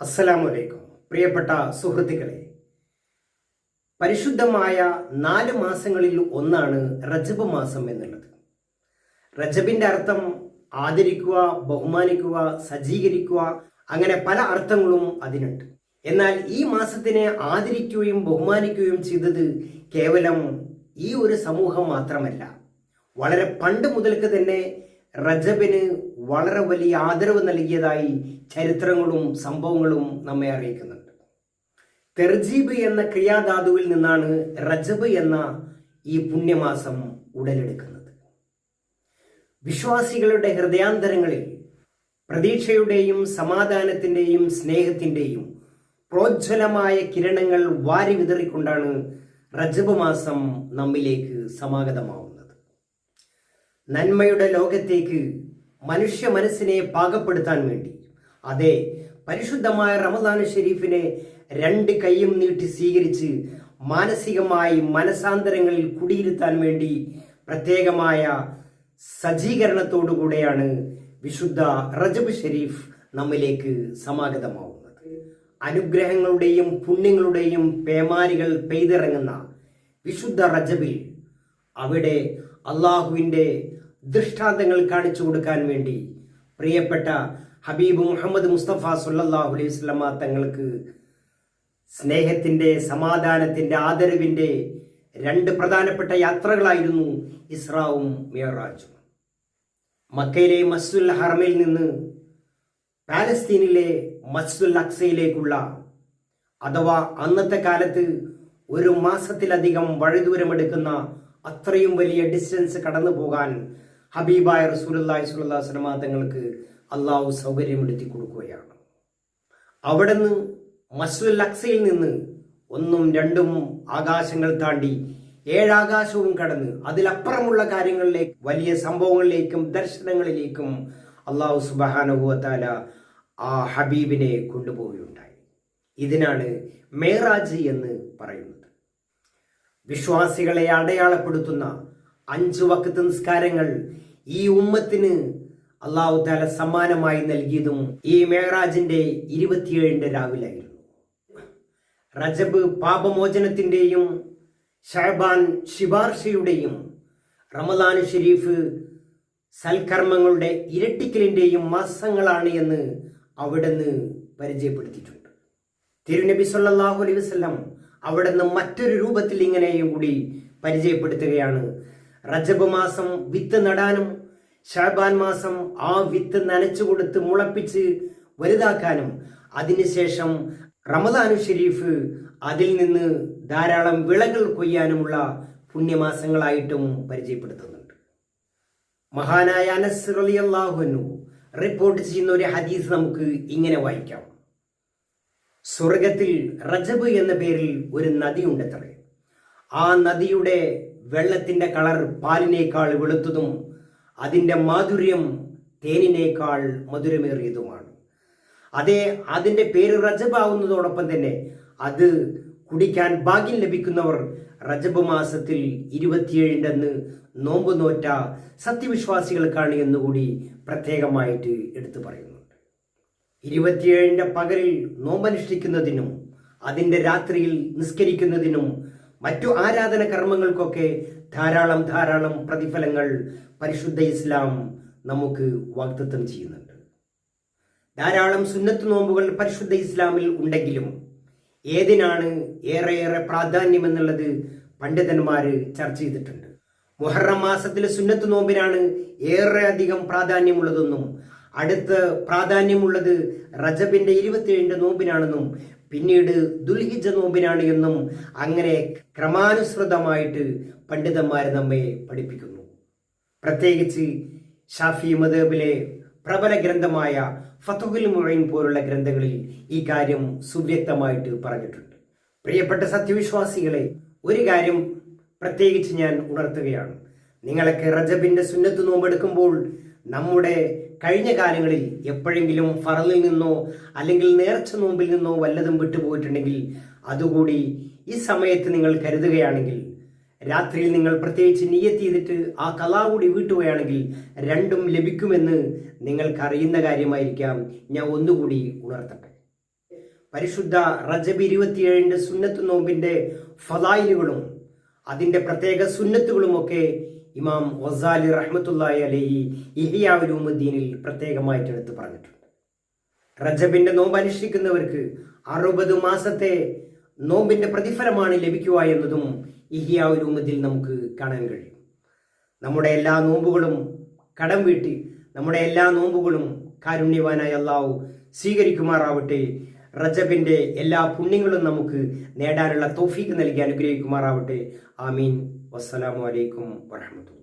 അസ്സലാമു അലൈക്കും പ്രിയപ്പെട്ട സുഹൃത്തുക്കളെ പരിശുദ്ധമായ നാല് മാസങ്ങളിൽ ഒന്നാണ് റജബ് മാസം എന്നുള്ളത്. റജബിന്റെ അർത്ഥം ആദരിക്കുക ബഹുമാനിക്കുക സജ്ജീകരിക്കുക അങ്ങനെ പല അർത്ഥങ്ങളും അതിനുണ്ട്. എന്നാൽ ഈ മാസത്തിനെ ആദരിക്കുകയും ബഹുമാനിക്കുകയും ചെയ്തത് കേവലം ഈ ഒരു സമൂഹം മാത്രമല്ല. വളരെ പണ്ട് മുതൽക്ക് തന്നെ റജബിന് വളരെ വലിയ ആദരവ് നൽകിയതായി ചരിത്രങ്ങളും സംഭവങ്ങളും നമ്മെ അറിയിക്കുന്നുണ്ട്. തെർജീബ് എന്ന ക്രിയാധാതുവിൽ നിന്നാണ് റജബ് എന്ന ഈ പുണ്യമാസം ഉടലെടുക്കുന്നത്. വിശ്വാസികളുടെ ഹൃദയാന്തരങ്ങളിൽ പ്രതീക്ഷയുടെയും സമാധാനത്തിന്റെയും സ്നേഹത്തിന്റെയും പ്രോജ്വലമായ കിരണങ്ങൾ വാരി വിതറിക്കൊണ്ടാണ് റജബ് മാസം നമ്മിലേക്ക് സമാഗതമാവുന്നത്. നന്മയുടെ ലോകത്തേക്ക് മനുഷ്യ മനസ്സിനെ പാകപ്പെടുത്താൻ വേണ്ടി. അതെ പരിശുദ്ധമായ റമദാൻ ഷെരീഫിനെ രണ്ട് കൈയും നീട്ടി സ്വീകരിച്ച് മാനസികമായി മനസാന്തരങ്ങളിൽ കുടിയിരുത്താൻ വേണ്ടി പ്രത്യേകമായ സജ്ജീകരണത്തോടുകൂടെയാണ് വിശുദ്ധ റജബ് ഷെരീഫ് നമ്മിലേക്ക് സമാഗതമാവുന്നത്. അനുഗ്രഹങ്ങളുടെയും പുണ്യങ്ങളുടെയും പേമാരികൾ പെയ്തിറങ്ങുന്ന വിശുദ്ധ റജബിൽ അവിടെ അള്ളാഹുവിന്റെ ദൃഷ്ടാന്തങ്ങൾ കാണിച്ചു കൊടുക്കാൻ വേണ്ടി പ്രിയപ്പെട്ട ഹബീബ് മുഹമ്മദ് മുസ്തഫ സുല്ലാഹു അലൈഹി തങ്ങൾക്ക് സ്നേഹത്തിന്റെ സമാധാനത്തിന്റെ ആദരവിന്റെ രണ്ട് പ്രധാനപ്പെട്ട യാത്രകളായിരുന്നു ഇസ്രാവും മിയറാജും മക്കയിലെ മസ്സുൽ ഹറമിൽ നിന്ന് പാലസ്തീനിലെ മസ്സുൽ അക്സയിലേക്കുള്ള അഥവാ അന്നത്തെ കാലത്ത് ഒരു മാസത്തിലധികം വഴിദൂരമെടുക്കുന്ന അത്രയും വലിയ ഡിസ്റ്റൻസ് കടന്നു പോകാൻ ഹബീബായ റസൂലി സുല്ലാ സ്വലമ തങ്ങൾക്ക് അള്ളാഹു സൗകര്യമെടുത്തി കൊടുക്കുകയാണ്. അവിടെ നിന്ന് മസ്ദുൽ അക്സയിൽ നിന്ന് ഒന്നും രണ്ടും ആകാശങ്ങൾ താണ്ടി ഏഴാകാശവും കടന്ന് അതിലപ്പുറമുള്ള കാര്യങ്ങളിലേക്ക് വലിയ സംഭവങ്ങളിലേക്കും ദർശനങ്ങളിലേക്കും അള്ളാഹു സുബഹാനുഭവത്താല ആ ഹബീബിനെ കൊണ്ടുപോവുകയുണ്ടായി. ഇതിനാണ് മേറാജ് എന്ന് പറയുന്നത്. വിശ്വാസികളെ അടയാളപ്പെടുത്തുന്ന അഞ്ചു വക്കത്ത് നിസ്കാരങ്ങൾ ഈ ഉമ്മത്തിന് അള്ളാഹു താല സമ്മാനമായി നൽകിയതും ഈ മേഹറാജിന്റെ ഇരുപത്തിയേഴിന്റെ രാവിലായിരുന്നു. റജബ് പാപമോചനത്തിന്റെയും ഷഹബാൻ ശിപാർശയുടെയും റമദാൻ ഷെരീഫ് സൽക്കർമ്മങ്ങളുടെ ഇരട്ടിക്കലിന്റെയും മാസങ്ങളാണ് എന്ന് അവിടുന്ന് പരിചയപ്പെടുത്തിയിട്ടുണ്ട്. തിരുനബി സല്ലാഹു അലൈഹി വസ്ലം അവിടുന്ന് മറ്റൊരു രൂപത്തിൽ ഇങ്ങനെയും കൂടി പരിചയപ്പെടുത്തുകയാണ്. റജബ് മാസം വിത്ത് നടാനും ഷാബാൻ മാസം ആ വിത്ത് നനച്ചു കൊടുത്ത് മുളപ്പിച്ച് വലുതാക്കാനും അതിനുശേഷം റമദാനു ഷെരീഫ് അതിൽ നിന്ന് ധാരാളം വിളകൾ കൊയ്യാനുമുള്ള പുണ്യമാസങ്ങളായിട്ടും പരിചയപ്പെടുത്തുന്നുണ്ട്. മഹാനായ അനസ് റളിയല്ലാഹുനു റിപ്പോർട്ട് ചെയ്യുന്ന ഒരു ഹദീസ് നമുക്ക് ഇങ്ങനെ വായിക്കാം. സ്വർഗത്തിൽ റജബ് എന്ന പേരിൽ ഒരു നദിയുണ്ടത്രേ. ആ നദിയുടെ വെള്ളത്തിന്റെ കളർ പാലിനേക്കാൾ വെളുത്തതും അതിന്റെ മാധുര്യം തേനിനേക്കാൾ മധുരമേറിയതുമാണ്. അതേ അതിന്റെ പേര് റജബ് തന്നെ അത് കുടിക്കാൻ ഭാഗ്യം ലഭിക്കുന്നവർ റജബ് മാസത്തിൽ ഇരുപത്തിയേഴിന്റെ അന്ന് നോമ്പ് നോറ്റ സത്യവിശ്വാസികൾക്കാണ് എന്നുകൂടി പ്രത്യേകമായിട്ട് എടുത്തു പറയുന്നുണ്ട്. ഇരുപത്തിയേഴിന്റെ പകലിൽ നോമ്പനുഷ്ഠിക്കുന്നതിനും അതിന്റെ രാത്രിയിൽ നിസ്കരിക്കുന്നതിനും മറ്റു ആരാധന കർമ്മങ്ങൾക്കൊക്കെ ധാരാളം ധാരാളം പ്രതിഫലങ്ങൾ പരിശുദ്ധ ഇസ്ലാം നമുക്ക് വാഗ്ദത്തം ചെയ്യുന്നുണ്ട്. ധാരാളം സുന്നത്ത് നോമ്പുകൾ പരിശുദ്ധ ഇസ്ലാമിൽ ഉണ്ടെങ്കിലും ഏതിനാണ് ഏറെയേറെ പ്രാധാന്യം എന്നുള്ളത് പണ്ഡിതന്മാർ ചർച്ച ചെയ്തിട്ടുണ്ട്. മുഹറം മാസത്തിലെ സുന്നത്ത് നോമ്പിനാണ് ഏറെ അധികം പ്രാധാന്യമുള്ളതെന്നും അടുത്ത് പ്രാധാന്യമുള്ളത് റജബിന്റെ ഇരുപത്തിയേഴിന്റെ നോമ്പിനാണെന്നും പിന്നീട് ദുൽഹിജ നോമ്പിനാണ് എന്നും അങ്ങനെ ക്രമാനുസൃതമായിട്ട് പണ്ഡിതന്മാർ നമ്മെ പഠിപ്പിക്കുന്നു. പ്രത്യേകിച്ച് ഷാഫി മദേബിലെ പ്രബല ഗ്രന്ഥമായ ഫതുഹുൽ മുഴൈൻ പോലുള്ള ഗ്രന്ഥങ്ങളിൽ ഈ കാര്യം സുവ്യക്തമായിട്ട് പറഞ്ഞിട്ടുണ്ട്. പ്രിയപ്പെട്ട സത്യവിശ്വാസികളെ ഒരു കാര്യം പ്രത്യേകിച്ച് ഞാൻ ഉണർത്തുകയാണ്. നിങ്ങളൊക്കെ റജബിന്റെ സുന്നത്ത് നോമ്പെടുക്കുമ്പോൾ നമ്മുടെ കഴിഞ്ഞ കാലങ്ങളിൽ എപ്പോഴെങ്കിലും ഫറലിൽ നിന്നോ അല്ലെങ്കിൽ നേർച്ച നോമ്പിൽ നിന്നോ വല്ലതും വിട്ടുപോയിട്ടുണ്ടെങ്കിൽ അതുകൂടി ഈ സമയത്ത് നിങ്ങൾ കരുതുകയാണെങ്കിൽ രാത്രിയിൽ നിങ്ങൾ പ്രത്യേകിച്ച് നിയത്ത് ചെയ്തിട്ട് ആ കലാ കൂടി വീട്ടുകയാണെങ്കിൽ രണ്ടും ലഭിക്കുമെന്ന് നിങ്ങൾക്ക് അറിയുന്ന കാര്യമായിരിക്കാം. ഞാൻ ഒന്നുകൂടി ഉണർത്തട്ടെ. പരിശുദ്ധ റജബ് ഇരുപത്തിയേഴിന്റെ സുന്നത്ത് നോമ്പിന്റെ ഫലായിലുകളും അതിന്റെ പ്രത്യേക സുന്നത്തുകളുമൊക്കെ ഇമാം വസാലി റഹ്മത്തുല്ലായി അലഹി ഇഹിയാവുലുമുദ്ദീനിൽ പ്രത്യേകമായിട്ട് എടുത്തു പറഞ്ഞിട്ടുണ്ട്. റജബിന്റെ നോമ്പ് അനുഷ്ഠിക്കുന്നവർക്ക് അറുപത് മാസത്തെ നോമ്പിന്റെ പ്രതിഫലമാണ് ലഭിക്കുക എന്നതും ഇഹിയാവുലുമതിൽ നമുക്ക് കാണാൻ കഴിയും. നമ്മുടെ എല്ലാ നോമ്പുകളും കടം വീട്ടി നമ്മുടെ എല്ലാ നോമ്പുകളും കാരുണ്യവാനായ അള്ളാഹു സ്വീകരിക്കുമാറാവട്ടെ. റജബിന്റെ എല്ലാ പുണ്യങ്ങളും നമുക്ക് നേടാനുള്ള തോഫീക്ക് നൽകി അനുഗ്രഹിക്കുമാറാവട്ടെ. ആമീൻ. വസ്സലാമലൈക്കും വറഹമത്തുള്ള